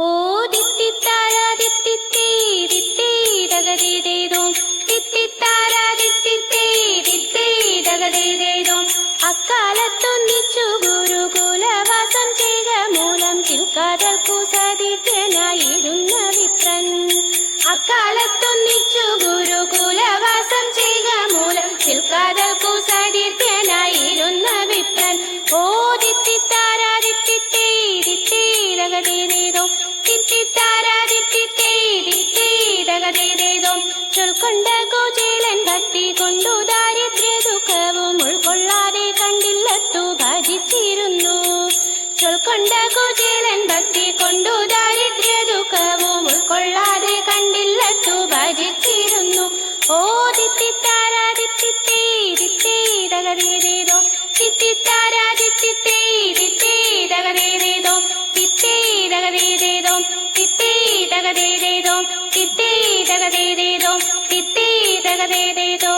ഓ ദിത്തി താര ദിത്തി തേ ദിത്തി ദഗതി ദേദോം ദിത്തി താര ദിത്തി തേ ദിത്തി ദഗതി ദേദോം അക്കാലത്തൊന്നിച്ചു ഗുരുകുലവാസം ചെയ്ത മൂലം തിരുക്കാതൽ കുസതിത്യനായിരുന്ന വിപ്രൻ അക്കാലത്തൊന്നിച്ചു ഗുരുകുലവാസം ചെയ്ത മൂലം തിരുക്കാതൽ കുസതിത്യനായിരുന്ന വിപ്രൻ ഓ ദിത്തി താര ദിത്തി തേ ദിത്തി തകതേതേതോ ചൊൽക്കൊണ്ട കോചേലൻ ഭക്തി കൊണ്ടു ദാരിദ്ര്യ ദുഃഖവും ഉൾക്കൊള്ളാതെ കണ്ടില്ലത്തു ഭജിച്ചിരുന്നു. ചൊൽക്കൊണ്ട കോചേലൻ ഭക്തി കൊണ്ടു ദാരിദ്ര്യ ತಗದೇದೇದೋ ತಿತ್ತಿ ತಗದೇದೇದೋ